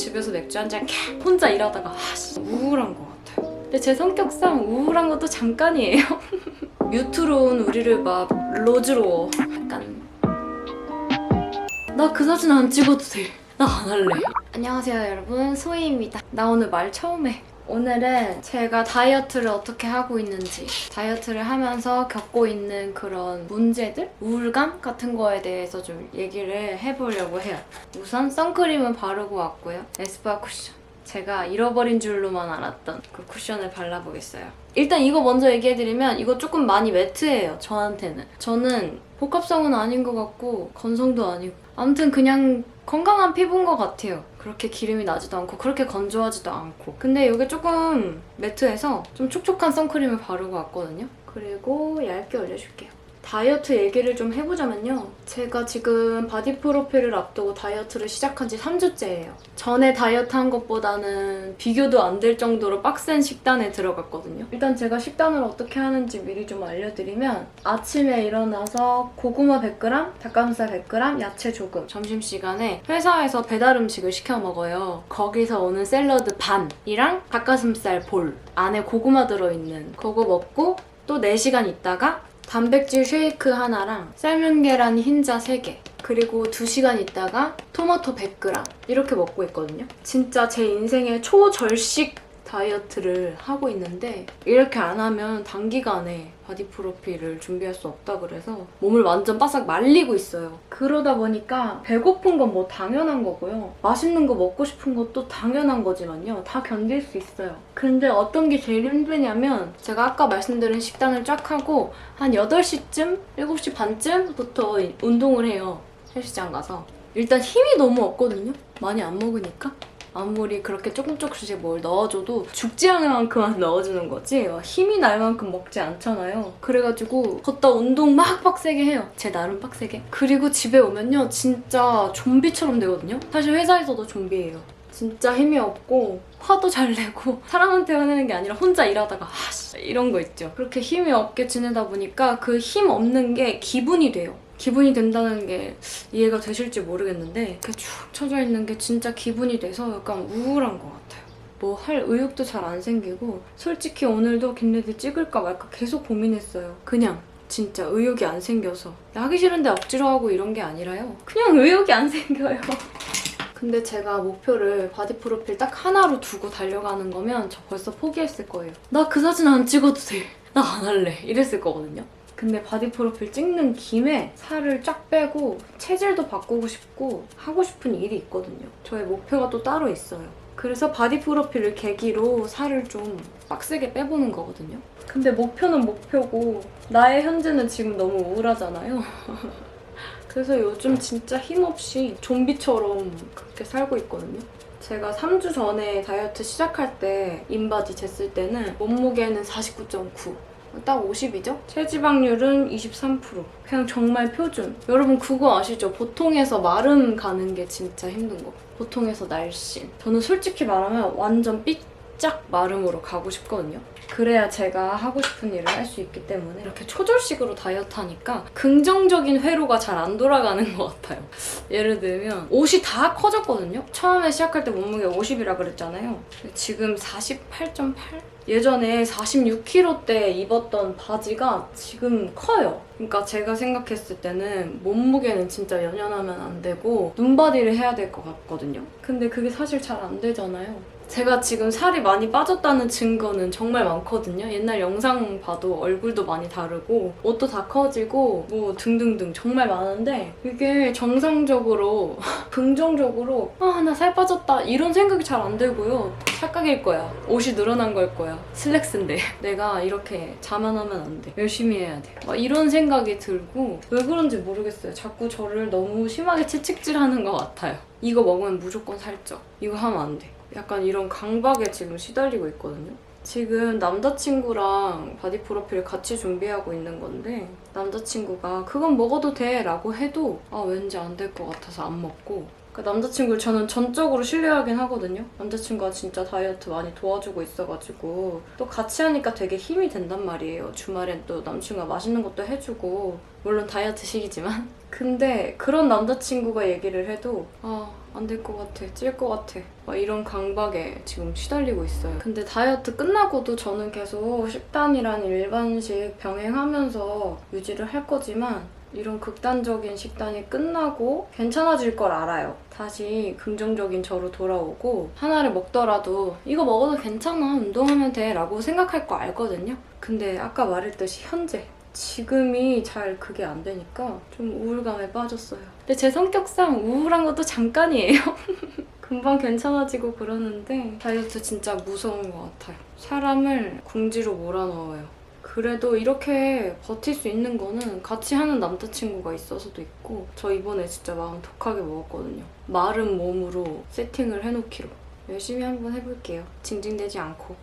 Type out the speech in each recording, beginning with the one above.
집에서 맥주 한 잔 혼자 일하다가 아씨 우울한 것 같아요. 근데 제 성격상 우울한 것도 잠깐이에요. 뮤트로 온 우리를 막 로즈로 약간 나 그 사진 안 찍어도 돼. 나 안 할래. 안녕하세요 여러분 소희입니다. 나 오늘 말 처음 해. 오늘은 제가 다이어트를 어떻게 하고 있는지 다이어트를 하면서 겪고 있는 그런 문제들? 우울감 같은 거에 대해서 좀 얘기를 해보려고 해요. 우선 선크림은 바르고 왔고요. 에스쁘아 쿠션. 제가 잃어버린 줄로만 알았던 그 쿠션을 발라보겠어요. 일단 이거 먼저 얘기해드리면 이거 조금 많이 매트해요. 저한테는. 저는 복합성은 아닌 것 같고 건성도 아니고 아무튼 그냥 건강한 피부인 것 같아요. 그렇게 기름이 나지도 않고 그렇게 건조하지도 않고 근데 이게 조금 매트해서 좀 촉촉한 선크림을 바르고 왔거든요. 그리고 얇게 올려줄게요. 다이어트 얘기를 좀 해보자면요. 제가 지금 바디 프로필을 앞두고 다이어트를 시작한 지 3주째예요. 전에 다이어트 한 것보다는 비교도 안 될 정도로 빡센 식단에 들어갔거든요. 일단 제가 식단을 어떻게 하는지 미리 좀 알려드리면 아침에 일어나서 고구마 100g, 닭가슴살 100g, 야채 조금. 점심시간에 회사에서 배달 음식을 시켜 먹어요. 거기서 오는 샐러드 반이랑 닭가슴살 볼 안에 고구마 들어있는 그거 먹고 또 4시간 있다가 단백질 쉐이크 하나랑 삶은 계란 흰자 3개 그리고 2시간 있다가 토마토 100g 이렇게 먹고 있거든요. 진짜 제 인생의 초절식 다이어트를 하고 있는데 이렇게 안 하면 단기간에 바디 프로필을 준비할 수 없다 그래서 몸을 완전 바싹 말리고 있어요. 그러다 보니까 배고픈 건 뭐 당연한 거고요. 맛있는 거 먹고 싶은 것도 당연한 거지만요. 다 견딜 수 있어요. 근데 어떤 게 제일 힘드냐면 제가 아까 말씀드린 식단을 쫙 하고 한 8시쯤, 7시 반쯤부터 운동을 해요. 헬스장 가서. 일단 힘이 너무 없거든요. 많이 안 먹으니까. 아무리 그렇게 조금 조금씩 뭘 넣어줘도 죽지 않을 만큼만 넣어주는 거지 막 힘이 날 만큼 먹지 않잖아요. 그래가지고 걷다 운동 막 빡세게 해요. 제 나름 빡세게. 그리고 집에 오면요 진짜 좀비처럼 되거든요. 사실 회사에서도 좀비예요. 진짜 힘이 없고 화도 잘 내고 사람한테 화내는 게 아니라 혼자 일하다가 아씨 이런 거 있죠. 그렇게 힘이 없게 지내다 보니까 그 힘 없는 게 기분이 돼요. 기분이 된다는 게 이해가 되실지 모르겠는데 이렇게 축 처져 있는 게 진짜 기분이 돼서 약간 우울한 것 같아요. 뭐 할 의욕도 잘 안 생기고 솔직히 오늘도 김레드 찍을까 말까 계속 고민했어요. 그냥 진짜 의욕이 안 생겨서 하기 싫은데 억지로 하고 이런 게 아니라요. 그냥 의욕이 안 생겨요. 근데 제가 목표를 바디 프로필 딱 하나로 두고 달려가는 거면 저 벌써 포기했을 거예요. 나 그 사진 안 찍어도 돼. 나 안 할래. 이랬을 거거든요. 근데 바디 프로필 찍는 김에 살을 쫙 빼고 체질도 바꾸고 싶고 하고 싶은 일이 있거든요. 저의 목표가 또 따로 있어요. 그래서 바디 프로필을 계기로 살을 좀 빡세게 빼보는 거거든요. 근데 목표는 목표고 나의 현재는 지금 너무 우울하잖아요. 그래서 요즘 진짜 힘없이 좀비처럼 그렇게 살고 있거든요. 제가 3주 전에 다이어트 시작할 때 인바디 쟀을 때는 몸무게는 49.9. 딱 50이죠? 체지방률은 23%. 그냥 정말 표준. 여러분 그거 아시죠? 보통에서 마름 가는 게 진짜 힘든 거. 보통에서 날씬. 저는 솔직히 말하면 완전 삐 짝 마름으로 가고 싶거든요. 그래야 제가 하고 싶은 일을 할 수 있기 때문에 이렇게 초절식으로 다이어트 하니까 긍정적인 회로가 잘 안 돌아가는 것 같아요. 예를 들면 옷이 다 커졌거든요. 처음에 시작할 때 몸무게 50이라 그랬잖아요. 지금 48.8? 예전에 46kg 때 입었던 바지가 지금 커요. 그러니까 제가 생각했을 때는 몸무게는 진짜 연연하면 안 되고 눈바디를 해야 될 것 같거든요. 근데 그게 사실 잘 안 되잖아요. 제가 지금 살이 많이 빠졌다는 증거는 정말 많거든요. 옛날 영상 봐도 얼굴도 많이 다르고 옷도 다 커지고 뭐 등등등 정말 많은데 이게 정상적으로 긍정적으로 아 나 살 빠졌다 이런 생각이 잘 안 들고요. 착각일 거야. 옷이 늘어난 걸 거야. 슬랙스인데 내가 이렇게 자만하면 안 돼. 열심히 해야 돼. 막 이런 생각이 들고 왜 그런지 모르겠어요. 자꾸 저를 너무 심하게 채찍질하는 것 같아요. 이거 먹으면 무조건 살쪄. 이거 하면 안 돼. 약간 이런 강박에 지금 시달리고 있거든요. 지금 남자친구랑 바디 프로필 같이 준비하고 있는 건데 남자친구가 그건 먹어도 돼 라고 해도 아 왠지 안 될 것 같아서 안 먹고 그 남자친구를 저는 전적으로 신뢰하긴 하거든요. 남자친구가 진짜 다이어트 많이 도와주고 있어가지고 또 같이 하니까 되게 힘이 된단 말이에요. 주말엔 또 남친구가 맛있는 것도 해주고 물론 다이어트 시기지만 근데 그런 남자친구가 얘기를 해도 아, 안 될 것 같아. 찔 것 같아. 막 이런 강박에 지금 시달리고 있어요. 근데 다이어트 끝나고도 저는 계속 식단이란 일반식 병행하면서 유지를 할 거지만 이런 극단적인 식단이 끝나고 괜찮아질 걸 알아요. 다시 긍정적인 저로 돌아오고 하나를 먹더라도 이거 먹어도 괜찮아. 운동하면 돼. 라고 생각할 거 알거든요. 근데 아까 말했듯이 현재 지금이 잘 그게 안 되니까 좀 우울감에 빠졌어요. 근데 제 성격상 우울한 것도 잠깐이에요. 금방 괜찮아지고 그러는데 다이어트 진짜 무서운 것 같아요. 사람을 궁지로 몰아넣어요. 그래도 이렇게 버틸 수 있는 거는 같이 하는 남자친구가 있어서도 있고 저 이번에 진짜 마음 독하게 먹었거든요. 마른 몸으로 세팅을 해놓기로 열심히 한번 해볼게요. 징징대지 않고.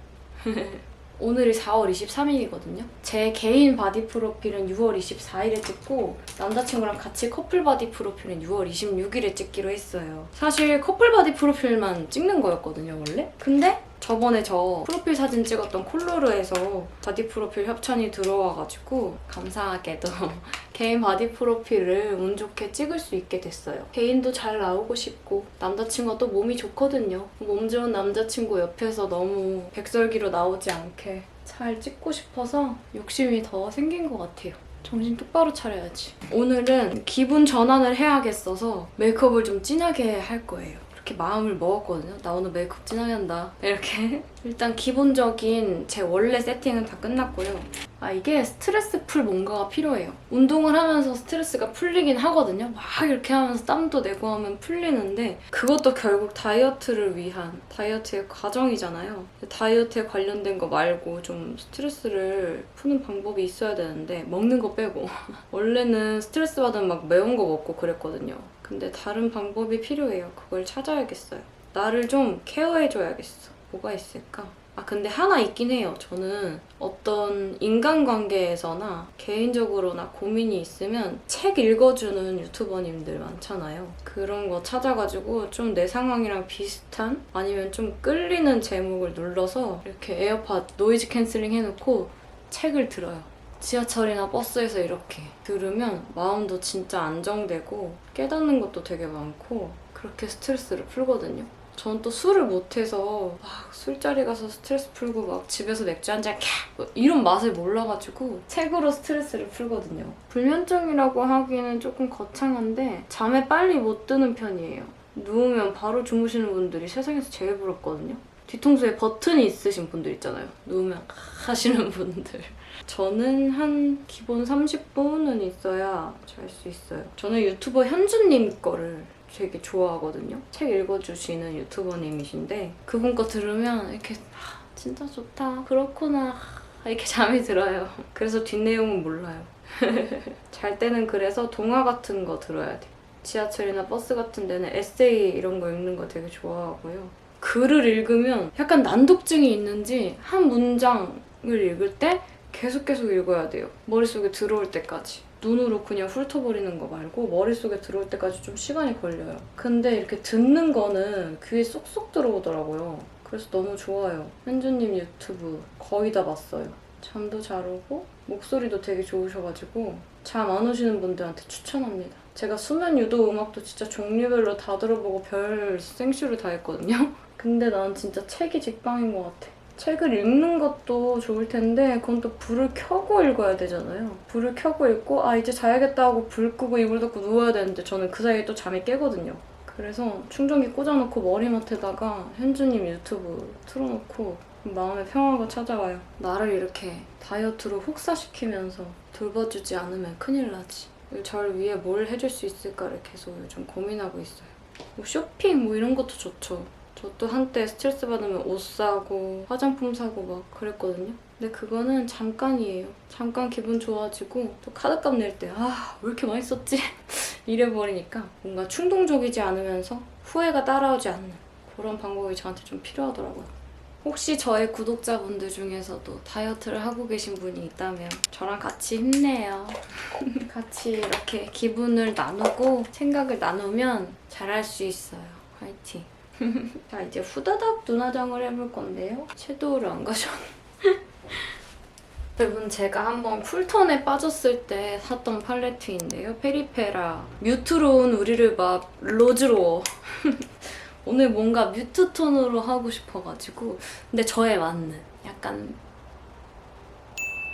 오늘이 4월 23일이거든요. 제 개인 바디 프로필은 6월 24일에 찍고 남자친구랑 같이 커플 바디 프로필은 6월 26일에 찍기로 했어요. 사실 커플 바디 프로필만 찍는 거였거든요, 원래. 근데 저번에 저 프로필 사진 찍었던 콜로르에서 바디 프로필 협찬이 들어와가지고 감사하게도 개인 바디 프로필을 운 좋게 찍을 수 있게 됐어요. 개인도 잘 나오고 싶고 남자친구가 또 몸이 좋거든요. 몸 좋은 남자친구 옆에서 너무 백설기로 나오지 않게 잘 찍고 싶어서 욕심이 더 생긴 것 같아요. 정신 똑바로 차려야지. 오늘은 기분 전환을 해야겠어서 메이크업을 좀 진하게 할 거예요. 이렇게 마음을 먹었거든요. 나 오늘 메이크업 진하게 한다. 이렇게. 일단 기본적인 제 원래 세팅은 다 끝났고요. 아, 이게 스트레스 풀 뭔가가 필요해요. 운동을 하면서 스트레스가 풀리긴 하거든요. 막 이렇게 하면서 땀도 내고 하면 풀리는데 그것도 결국 다이어트를 위한 다이어트의 과정이잖아요. 다이어트에 관련된 거 말고 좀 스트레스를 푸는 방법이 있어야 되는데 먹는 거 빼고 원래는 스트레스 받으면 막 매운 거 먹고 그랬거든요. 근데 다른 방법이 필요해요. 그걸 찾아야겠어요. 나를 좀 케어해줘야겠어. 뭐가 있을까? 아, 근데 하나 있긴 해요. 저는 어떤 인간관계에서나 개인적으로나 고민이 있으면 책 읽어주는 유튜버님들 많잖아요. 그런 거 찾아가지고 좀 내 상황이랑 비슷한 아니면 좀 끌리는 제목을 눌러서 이렇게 에어팟 노이즈 캔슬링 해놓고 책을 들어요. 지하철이나 버스에서 이렇게 들으면 마음도 진짜 안정되고 깨닫는 것도 되게 많고 그렇게 스트레스를 풀거든요. 전 또 술을 못해서 막 술자리 가서 스트레스 풀고 막 집에서 맥주 한 잔 캬! 뭐 이런 맛을 몰라가지고 책으로 스트레스를 풀거든요. 불면증이라고 하기는 조금 거창한데 잠에 빨리 못 드는 편이에요. 누우면 바로 주무시는 분들이 세상에서 제일 부럽거든요. 뒤통수에 버튼이 있으신 분들 있잖아요. 누우면 하시는 분들. 저는 한 기본 30분은 있어야 잘 수 있어요. 저는 유튜버 현주님 거를 되게 좋아하거든요. 책 읽어주시는 유튜버님이신데 그분 거 들으면 이렇게 아, 진짜 좋다. 그렇구나. 아, 이렇게 잠이 들어요. 그래서 뒷내용은 몰라요. 잘 때는 그래서 동화 같은 거 들어야 돼. 지하철이나 버스 같은 데는 에세이 이런 거 읽는 거 되게 좋아하고요. 글을 읽으면 약간 난독증이 있는지 한 문장을 읽을 때 계속 계속 읽어야 돼요. 머릿속에 들어올 때까지. 눈으로 그냥 훑어버리는 거 말고 머릿속에 들어올 때까지 좀 시간이 걸려요. 근데 이렇게 듣는 거는 귀에 쏙쏙 들어오더라고요. 그래서 너무 좋아요. 현주님 유튜브 거의 다 봤어요. 잠도 잘 오고 목소리도 되게 좋으셔가지고 잠 안 오시는 분들한테 추천합니다. 제가 수면 유도 음악도 진짜 종류별로 다 들어보고 별 생쇼를 다 했거든요. 근데 난 진짜 책이 직방인 것 같아. 책을 읽는 것도 좋을 텐데 그건 또 불을 켜고 읽어야 되잖아요. 불을 켜고 읽고 아 이제 자야겠다 하고 불 끄고 이불 덮고 누워야 되는데 저는 그 사이에 또 잠이 깨거든요. 그래서 충전기 꽂아놓고 머리맡에다가 현주님 유튜브 틀어놓고 마음의 평화가 찾아와요. 나를 이렇게 다이어트로 혹사시키면서 돌봐주지 않으면 큰일 나지. 절 위해 뭘 해줄 수 있을까를 계속 요즘 고민하고 있어요. 뭐 쇼핑 뭐 이런 것도 좋죠. 저도 한때 스트레스 받으면 옷 사고 화장품 사고 막 그랬거든요. 근데 그거는 잠깐이에요. 잠깐 기분 좋아지고 또 카드값 낼 때 아 왜 이렇게 많이 썼지? 이래버리니까 뭔가 충동적이지 않으면서 후회가 따라오지 않는 그런 방법이 저한테 좀 필요하더라고요. 혹시 저의 구독자분들 중에서도 다이어트를 하고 계신 분이 있다면 저랑 같이 힘내요. 같이 이렇게 기분을 나누고 생각을 나누면 잘할 수 있어요. 화이팅! 자 이제 후다닥 눈화장을 해볼 건데요. 섀도우를 안 가져왔 여러분 제가 한번 쿨톤에 빠졌을 때 샀던 팔레트인데요. 페리페라 뮤트로 온 우리를 막 로즈로 오늘 뭔가 뮤트 톤으로 하고 싶어가지고 근데 저에 맞는 약간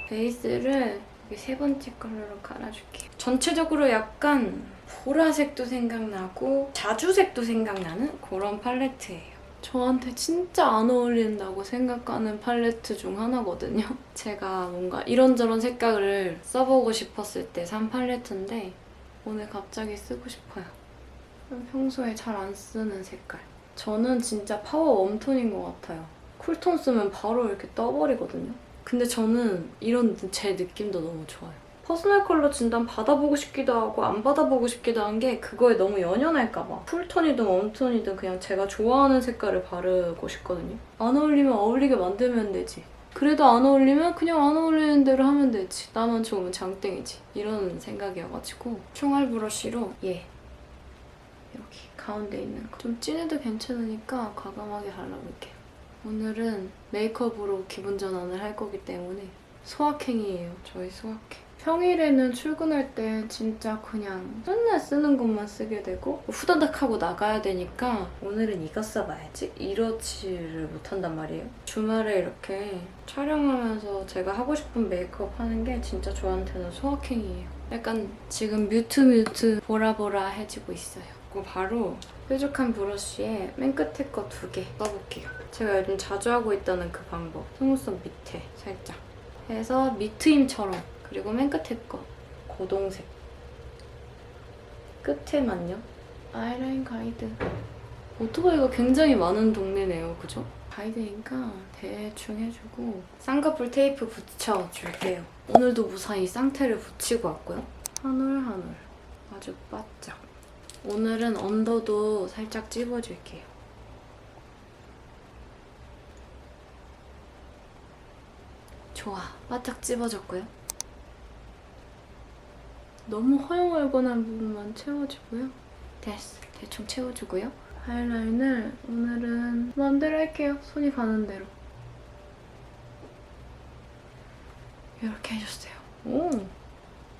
베이스를 여기 세 번째 컬러로 깔아줄게요. 전체적으로 약간 보라색도 생각나고 자주색도 생각나는 그런 팔레트예요. 저한테 진짜 안 어울린다고 생각하는 팔레트 중 하나거든요. 제가 뭔가 이런저런 색깔을 써보고 싶었을 때 산 팔레트인데 오늘 갑자기 쓰고 싶어요. 평소에 잘 안 쓰는 색깔. 저는 진짜 파워 웜톤인 것 같아요. 쿨톤 쓰면 바로 이렇게 떠버리거든요. 근데 저는 이런 제 느낌도 너무 좋아요. 퍼스널 컬러 진단 받아보고 싶기도 하고 안 받아보고 싶기도 한 게 그거에 너무 연연할까봐 쿨톤이든 웜톤이든 그냥 제가 좋아하는 색깔을 바르고 싶거든요. 안 어울리면 어울리게 만들면 되지. 그래도 안 어울리면 그냥 안 어울리는 대로 하면 되지. 나만 좋으면 장땡이지. 이런 생각이어가지고 총알 브러쉬로 얘 여기 가운데 있는 거. 좀 진해도 괜찮으니까 과감하게 발라볼게요. 오늘은 메이크업으로 기분 전환을 할 거기 때문에 소확행이에요. 저희 소확행. 평일에는 출근할 때 진짜 그냥 맨날 쓰는 것만 쓰게 되고 후다닥 하고 나가야 되니까 오늘은 이거 써봐야지 이러지를 못한단 말이에요. 주말에 이렇게 촬영하면서 제가 하고 싶은 메이크업 하는 게 진짜 저한테는 소확행이에요. 약간 지금 뮤트 뮤트 보라보라 해지고 있어요. 그리고 바로 뾰족한 브러쉬에 맨 끝에 거 두 개 써볼게요. 제가 요즘 자주 하고 있다는 그 방법. 속눈썹 밑에 살짝 해서 미트임처럼 그리고 맨 끝에 거 고동색 끝에만요 아이라인 가이드 오토바이가 굉장히 많은 동네네요 그죠? 가이드니까 대충 해주고 쌍꺼풀 테이프 붙여줄게요 오늘도 무사히 쌍테를 붙이고 왔고요 한올 아주 바짝 오늘은 언더도 살짝 찝어줄게요 좋아 바짝 찝어줬고요 너무 허용얼건한 부분만 채워주고요. 됐어. 대충 채워주고요. 하이라인을 오늘은 마음대로 할게요. 손이 가는 대로. 이렇게 해줬어요. 오!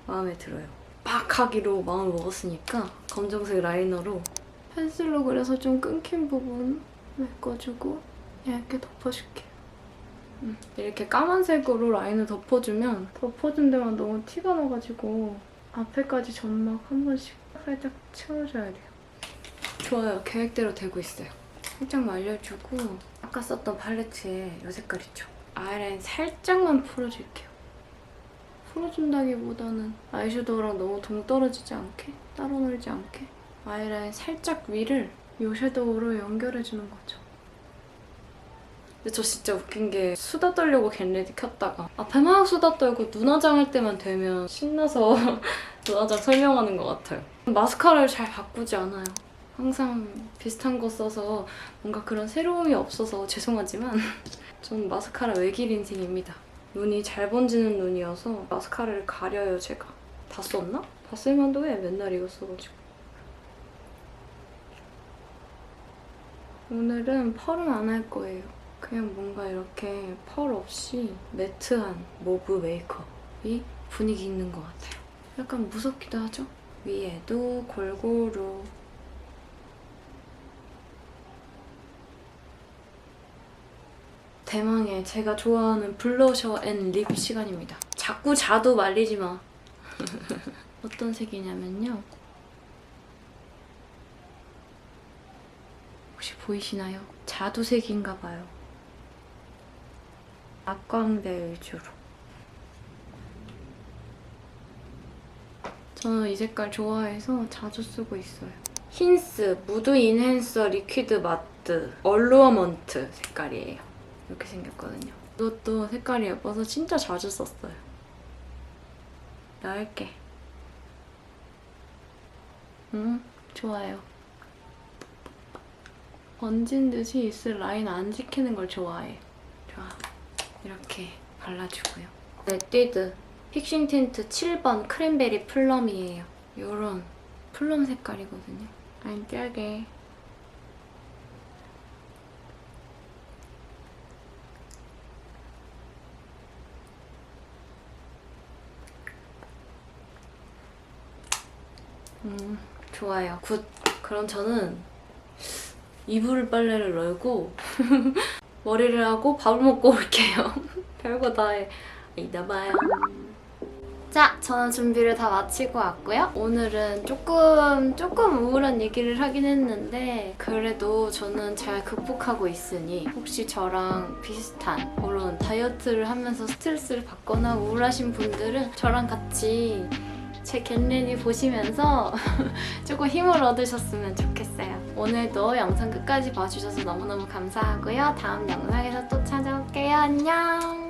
마음에 들어요. 빡 하기로 마음을 먹었으니까 검정색 라이너로 펜슬로 그려서 좀 끊긴 부분 메꿔주고 얇게 덮어줄게요. 음, 이렇게 까만색으로 라인을 덮어주면 덮어준 데만 너무 티가 나가지고 앞에까지 점막 한 번씩 살짝 채워줘야 돼요. 좋아요. 계획대로 되고 있어요. 살짝 말려주고 아까 썼던 팔레트에 이 색깔 있죠? 아이라인 살짝만 풀어줄게요. 풀어준다기보다는 아이섀도우랑 너무 동떨어지지 않게 따로 놀지 않게 아이라인 살짝 위를 이 섀도우로 연결해주는 거죠. 근데 저 진짜 웃긴 게 수다 떨려고 겟레디 켰다가 앞에 막 수다 떨고 눈화장 할 때만 되면 신나서 눈화장 설명하는 것 같아요. 마스카라를 잘 바꾸지 않아요. 항상 비슷한 거 써서 뭔가 그런 새로움이 없어서 죄송하지만 전 마스카라 외길 인생입니다. 눈이 잘 번지는 눈이어서 마스카라를 가려요 제가. 다 썼나? 다 쓸만도 해 맨날 이거 써가지고. 오늘은 펄은 안 할 거예요. 그냥 뭔가 이렇게 펄 없이 매트한 모브 메이크업이 분위기 있는 것 같아요. 약간 무섭기도 하죠? 위에도 골고루 대망의 제가 좋아하는 블러셔 앤 립 시간입니다. 자꾸 자도 말리지 마. 어떤 색이냐면요. 혹시 보이시나요? 자두색인가 봐요. 악광대 위주로. 저는 이 색깔 좋아해서 자주 쓰고 있어요. 힌스 무드 인핸서 리퀴드 마트 얼루어먼트 색깔이에요. 이렇게 생겼거든요. 이것도 색깔이 예뻐서 진짜 자주 썼어요. 얇게. 음, 좋아요. 번진 듯이 있을 라인 안 지키는 걸 좋아해. 좋아. 이렇게 발라주고요. 레띠드 픽싱 틴트 7번 크랜베리 플럼이에요. 이런 플럼 색깔이거든요. 안 짜게. 음, 좋아요. 굿. 그럼 저는 이불 빨래를 널고 머리를 하고 밥을 먹고 올게요. 별거 다 해. 이따 봐요. 자, 저는 준비를 다 마치고 왔고요. 오늘은 조금, 조금 우울한 얘기를 하긴 했는데, 그래도 저는 잘 극복하고 있으니, 혹시 저랑 비슷한 그런 다이어트를 하면서 스트레스를 받거나 우울하신 분들은 저랑 같이 제 겟레디 보시면서 조금 힘을 얻으셨으면 좋겠어요. 오늘도 영상 끝까지 봐주셔서 너무너무 감사하고요. 다음 영상에서 또 찾아올게요. 안녕!